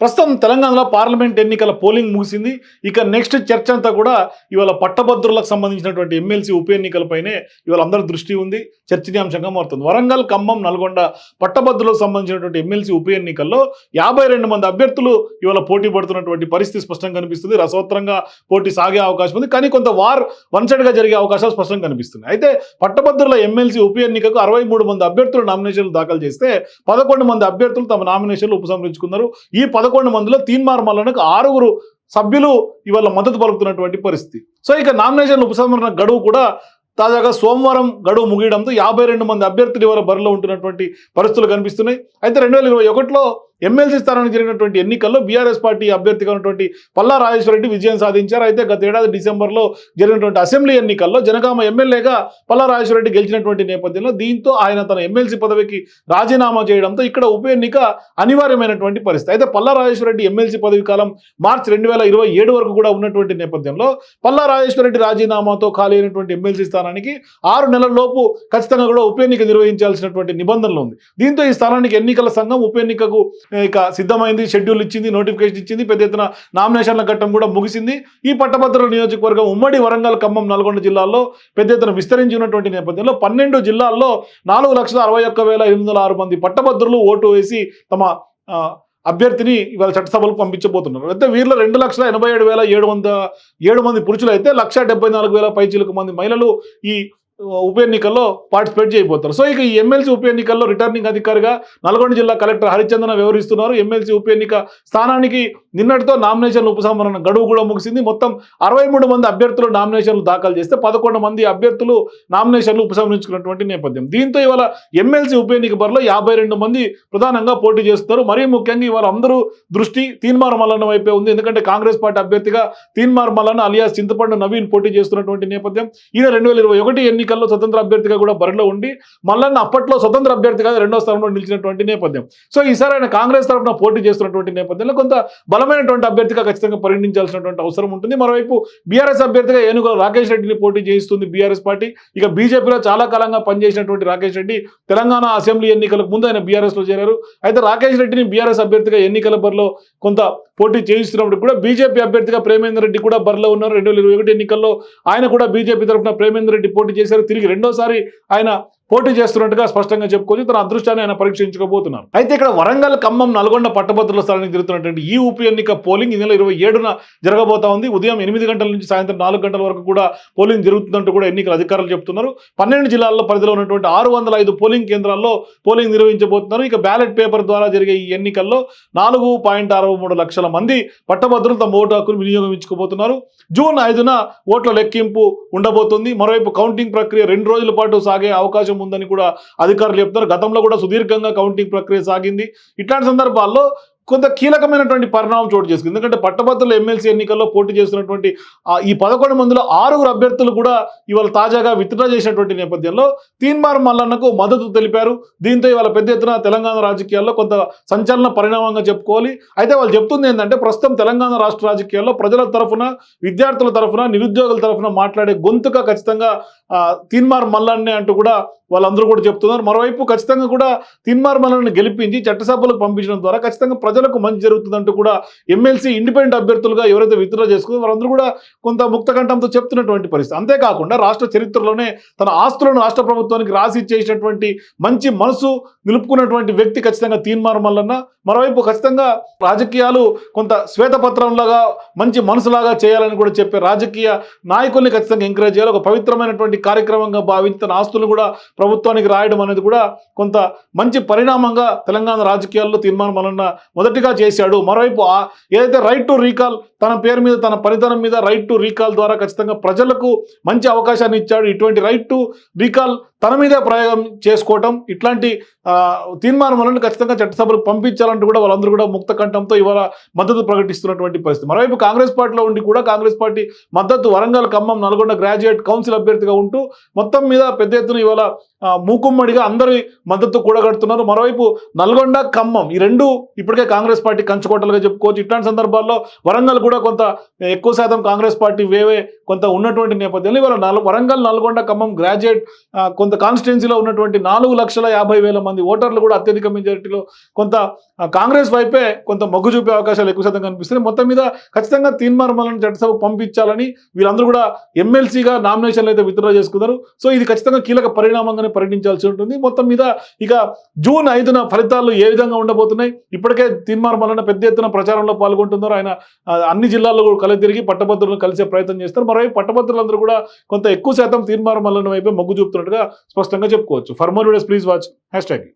ప్రస్తుతం తెలంగాణలో పార్లమెంట్ ఎన్నికల పోలింగ్ ముగిసింది. ఇక నెక్స్ట్ చర్చ అంతా కూడా ఇవాళ పట్టభద్రులకు సంబంధించినటువంటి ఎమ్మెల్సీ ఉప ఎన్నికలపైనే ఇవాళ అందరి దృష్టి ఉంది. చర్చనీయాంశంగా మారుతుంది. వరంగల్ ఖమ్మం నల్గొండ పట్టభద్రులకు సంబంధించినటువంటి ఎమ్మెల్సీ ఉప ఎన్నికల్లో యాభై రెండు మంది అభ్యర్థులు ఇవాళ పోటీ పడుతున్నటువంటి పరిస్థితి స్పష్టంగా కనిపిస్తుంది. రసవత్తరంగా పోటీ సాగే అవకాశం ఉంది. కానీ కొంత వార్ వన్ సైడ్గా జరిగే అవకాశాలు స్పష్టంగా కనిపిస్తున్నాయి. అయితే పట్టభద్రుల ఎమ్మెల్సీ ఉప ఎన్నికకు అరవై మూడు మంది అభ్యర్థులు నామినేషన్లు దాఖలు చేస్తే పదకొండు మంది అభ్యర్థులు తమ నామినేషన్లు ఉపసంహరించుకున్నారు. ఈ పదకొండు మందిలో తీన్మార్ మల్లనకు ఆరుగురు సభ్యులు ఇవాళ మద్దతు పలుకుతున్నటువంటి పరిస్థితి. సో ఇక నామినేషన్ ఉపసంహరణ గడువు కూడా తాజాగా సోమవారం గడువు ముగియడంతో యాభై రెండు మంది అభ్యర్థులు ఇవాళ బరిలో ఉంటున్నటువంటి పరిస్థితులు కనిపిస్తున్నాయి. అయితే రెండు వేల ఇరవై ఒకటిలో ఎమ్మెల్సీ స్థానానికి జరిగినటువంటి ఎన్నికల్లో బీఆర్ఎస్ పార్టీ అభ్యర్థిగా ఉన్నటువంటి పల్లా రాజేశ్వరరెడ్డి విజయం సాధించారు. అయితే గత ఏడాది డిసెంబర్లో జరిగినటువంటి అసెంబ్లీ ఎన్నికల్లో జనగామ ఎమ్మెల్యేగా పల్లా రాజేశ్వరరెడ్డి గెలిచినటువంటి నేపథ్యంలో దీంతో ఆయన తన ఎమ్మెల్సీ పదవికి రాజీనామా చేయడంతో ఇక్కడ ఉప ఎన్నిక అనివార్యమైనటువంటి పరిస్థితి. అయితే పల్లా రాజేశ్వరరెడ్డి ఎమ్మెల్సీ పదవి కాలం మార్చి రెండు వేల ఇరవై ఏడు వరకు కూడా ఉన్నటువంటి నేపథ్యంలో పల్లా రాజేశ్వరరెడ్డి రాజీనామాతో ఖాళీ అయినటువంటి ఎమ్మెల్సీ స్థానానికి ఆరు నెలల లోపు ఖచ్చితంగా కూడా ఉప ఎన్నిక నిర్వహించాల్సినటువంటి నిబంధనలు ఉంది. దీంతో ఈ స్థానానికి ఎన్నికల సంఘం ఉప ఎన్నికకు ఇక సిద్ధమైంది షెడ్యూల్ ఇచ్చింది నోటిఫికేషన్ ఇచ్చింది పెద్ద ఎత్తున నామినేషన్ల ఘట్టం కూడా ముగిసింది. ఈ పట్టభద్రుల నియోజకవర్గం ఉమ్మడి వరంగల్ ఖమ్మం నల్గొండ జిల్లాల్లో పెద్ద ఎత్తున విస్తరించి ఉన్నటువంటి నేపథ్యంలో పన్నెండు జిల్లాల్లో నాలుగు లక్షల అరవై ఒక్క వేల ఎనిమిది వందల ఆరు మంది పట్టభద్రులు ఓటు వేసి తమ అభ్యర్థిని ఇవాళ చట్టసభలకు పంపించబోతున్నారు. అయితే వీరిలో రెండు లక్షల ఎనభై ఏడు వేల ఏడు వంద ఏడు మంది పురుషులు అయితే లక్ష డెబ్బై నాలుగు వేల పైచీలకు మంది మహిళలు ఈ ఉప ఎన్నికల్లో పార్టిసిపేట్ చేయబోతారు. సో ఇక ఈ ఎమ్మెల్సీ ఉప ఎన్నికల్లో రిటర్నింగ్ అధికారిగా నల్గొండ జిల్లా కలెక్టర్ హరిచందన వ్యవహరిస్తున్నారు ఎమ్మెల్సీ ఉప ఎన్నిక స్థానానికి నిన్నటితో నామినేషన్లు ఉపసంహరణ గడువు కూడా ముగిసింది. మొత్తం అరవై మూడు మంది అభ్యర్థులు నామినేషన్లు దాఖలు చేస్తే పదకొండు మంది అభ్యర్థులు నామినేషన్లు ఉపసంహరించుకున్నటువంటి నేపథ్యం. దీంతో ఇవాళ ఎమ్మెల్సీ ఉప ఎన్నిక బరిలో యాభై రెండు మంది ప్రధానంగా పోటీ చేస్తున్నారు. మరీ ముఖ్యంగా ఇవాళ అందరూ దృష్టి తీన్మార్ మల్లన్న వైపే ఉంది. ఎందుకంటే కాంగ్రెస్ పార్టీ అభ్యర్థిగా తీన్మార్ మల్లన్న అలియాస్ చింతపండు నవీన్ పోటీ చేస్తున్నటువంటి నేపథ్యం. ఈయన రెండు వేల ఇరవై ఒకటి ఎన్నికల్లో స్వతంత్ర అభ్యర్థిగా కూడా బరిలో ఉండి మల్లన్న అప్పట్లో స్వతంత్ర అభ్యర్థిగా రెండో స్థానంలో నిలిచినటువంటి నేపథ్యం. సో ఈసారి ఆయన కాంగ్రెస్ తరఫున పోటీ చేస్తున్నటువంటి నేపథ్యంలో కొంత బలమైనటువంటి అభ్యర్థిగా ఖచ్చితంగా పరిగణించాల్సినటువంటి అవసరం ఉంటుంది. మరోవైపు బీఆర్ఎస్ అభ్యర్థిగా ఏనుగుల రాకేష్ రెడ్డిని పోటీ చేయిస్తుంది బీఆర్ఎస్ పార్టీ. ఇక బీజేపీలో చాలా కాలంగా పనిచేసినటువంటి రాకేష్ రెడ్డి తెలంగాణ అసెంబ్లీ ఎన్నికలకు ముందు ఆయన బీఆర్ఎస్లో చేరారు. అయితే రాకేష్ రెడ్డిని బీఆర్ఎస్ అభ్యర్థిగా ఎన్నికల బరిలో కొంత పోటీ చేయిస్తున్నప్పుడు కూడా బీజేపీ అభ్యర్థిగా ప్రేమేందర్ రెడ్డి కూడా బరిలో ఉన్నారు. రెండు ఇరవై ఒకటి ఎన్నికల్లో ఆయన కూడా బీజేపీ తరఫున ప్రేమేందర్ రెడ్డి పోటీ చేశారు. తిరిగి రెండోసారి ఆయన పోటీ చేస్తున్నట్టుగా స్పష్టంగా చెప్పుకోవచ్చు తన అదృష్టాన్ని ఆయన పరీక్షించుకోబోతున్నారు. అయితే ఇక్కడ వరంగల్ ఖమ్మం నల్గొండ పట్టభద్రుల స్థలానికి జరుగుతున్నటువంటి ఈ ఉప ఎన్నిక పోలింగ్ ఈ నెల ఇరవై ఏడున జరగబోతా ఉంది. ఉదయం ఎనిమిది గంటల నుంచి సాయంత్రం నాలుగు గంటల వరకు కూడా పోలింగ్ జరుగుతుందంటూ కూడా ఎన్నికల అధికారులు చెప్తున్నారు. పన్నెండు జిల్లాల్లో పరిధిలో ఉన్నటువంటి ఆరు వందల ఐదు పోలింగ్ కేంద్రాల్లో పోలింగ్ నిర్వహించబోతున్నారు. ఇక బ్యాలెట్ పేపర్ ద్వారా జరిగే ఈ ఎన్నికల్లో నాలుగు పాయింట్ అరవై మూడు లక్షల మంది పట్టభద్రులు తమ ఓటు హక్కును వినియోగించుకోబోతున్నారు జూన్ ఐదున ఓట్ల లెక్కింపు ఉండబోతుంది. మరోవైపు కౌంటింగ్ ప్రక్రియ రెండు రోజుల పాటు సాగే అవకాశం ఉందని కూడా అధికారులు చెప్తున్నారు. గతంలో కూడా సుదీర్ఘంగా కౌంటింగ్ ప్రక్రియ సాగింది. ఇట్లాంటి సందర్భాల్లో కొంత కీలకమైనటువంటి పరిణామం చోటు చేసుకుంది. ఎందుకంటే పట్టభద్రుల ఎమ్మెల్సీ ఎన్నికల్లో పోటీ చేస్తున్నటువంటి ఈ పదకొండు మందిలో ఆరుగురు అభ్యర్థులు కూడా ఇవాళ తాజాగా విత్డ్రా చేసినటువంటి నేపథ్యంలో తీన్మార్ మల్లన్నకు మద్దతు తెలిపారు. దీంతో ఇవాళ పెద్ద ఎత్తున తెలంగాణ రాజకీయాల్లో కొంత సంచలన పరిణామంగా చెప్పుకోవాలి. అయితే వాళ్ళు చెప్తుంది ఏంటంటే ప్రస్తుతం తెలంగాణ రాష్ట్ర రాజకీయాల్లో ప్రజల తరఫున విద్యార్థుల తరఫున నిరుద్యోగుల తరఫున మాట్లాడే గొంతుక ఖచ్చితంగా తీన్మార్ మల్లన్నే అంటూ కూడా వాళ్ళందరూ కూడా చెప్తున్నారు. మరోవైపు ఖచ్చితంగా కూడా తీన్మార్ మల్లన్ని గెలిపించి చట్టసభలకు పంపించడం ద్వారా ఖచ్చితంగా ప్రజలకు మంచి జరుగుతుందంటూ కూడా ఎమ్మెల్సీ ఇండిపెండెంట్ అభ్యర్థులుగా ఎవరైతే విత్డ్రా చేసుకుందో వారందరూ కూడా కొంత ముక్తకంఠంతో చెప్తున్నటువంటి పరిస్థితి. అంతేకాకుండా రాష్ట్ర చరిత్రలోనే తన ఆస్తులను రాష్ట్ర ప్రభుత్వానికి రాసి ఇచ్చేసినటువంటి మంచి మనసు నిలుపుకున్నటువంటి వ్యక్తి ఖచ్చితంగా తీన్మార్ మల్లన్న. మరోవైపు ఖచ్చితంగా రాజకీయాలు కొంత శ్వేతపత్రంలాగా మంచి మనసులాగా చేయాలని కూడా చెప్పే రాజకీయ నాయకుల్ని ఖచ్చితంగా ఎంకరేజ్ చేయాలి. ఒక పవిత్రమైనటువంటి కార్యక్రమంగా భావించి తన ఆస్తులను కూడా ప్రభుత్వానికి రాయడం అనేది కూడా కొంత మంచి పరిణామంగా తెలంగాణ రాజకీయాల్లో తీర్మానం మొదటి మొదటిగా చేశాడు. మరోవైపు ఆ ఏదైతే రైట్ టు రీకాల్ తన పేరు మీద తన పనితనం మీద రైట్ టు రీకాల్ ద్వారా ఖచ్చితంగా ప్రజలకు మంచి అవకాశాన్ని ఇచ్చాడు. ఇటువంటి రైట్ టు రీకాల్ తన మీదే ప్రయోగం చేసుకోవటం ఇట్లాంటి తీర్మానం వలన ఖచ్చితంగా చట్టసభలు పంపించాలంటూ కూడా వాళ్ళందరూ కూడా ముక్త కంఠంతో ఇవాళ మద్దతు ప్రకటిస్తున్నటువంటి పరిస్థితి. మరోవైపు కాంగ్రెస్ పార్టీలో ఉండి కూడా కాంగ్రెస్ పార్టీ మద్దతు వరంగల్ ఖమ్మం నల్గొండ గ్రాడ్యుయేట్ కౌన్సిల్ అభ్యర్థిగా ఉంటూ మొత్తం మీద పెద్ద ఎత్తున ఇవాళ మూకుమ్మడిగా అందరి మద్దతు కూడగడుతున్నారు. మరోవైపు నల్గొండ ఖమ్మం ఈ రెండు ఇప్పటికే కాంగ్రెస్ పార్టీ కంచుకోటలుగా చెప్పుకోవచ్చు. ఇట్లాంటి సందర్భాల్లో వరంగల్ కూడా కొంత ఎక్కువ శాతం కాంగ్రెస్ పార్టీ వేవే కొంత ఉన్నటువంటి నేపథ్యంలో ఇవాళ వరంగల్ నల్గొండ ఖమ్మం గ్రాడ్యుయేట్ కొంత కొంత కాన్స్టిట్యున్సీలో ఉన్నటువంటి నాలుగు లక్షల యాభై వేల మంది ఓటర్లు కూడా అత్యధిక మెజారిటీలో కొంత కాంగ్రెస్ వైపే కొంత మొగ్గు చూపే అవకాశాలు ఎక్కువ శాతం కనిపిస్తున్నాయి. మొత్తం మీద ఖచ్చితంగా తీన్మార్ చట్టసభకు పంపించాలని వీళ్ళందరూ కూడా ఎమ్మెల్సీగా నామినేషన్లు అయితే విత్డ్రా చేసుకున్నారు. సో ఇది ఖచ్చితంగా కీలక పరిణామంగానే పరిగణించాల్సి ఉంటుంది. మొత్తం మీద ఇక జూన్ ఐదున ఫలితాలు ఏ విధంగా ఉండబోతున్నాయి? ఇప్పటికే తీన్మార్ పెద్ద ఎత్తున ప్రచారంలో పాల్గొంటున్నారు. ఆయన అన్ని జిల్లాల్లో కూడా కలి తిరిగి పట్టభద్రులను కలిసే ప్రయత్నం చేస్తారు మరోవైపు పట్టభద్రులందరూ కూడా కొంత ఎక్కువ శాతం తీన్మార్ మల్లన్న వైపే మొగ్గు చూపుతున్నట్టుగా స్పష్టంగా చెప్పుకోవచ్చు. For more videos please watch hashtag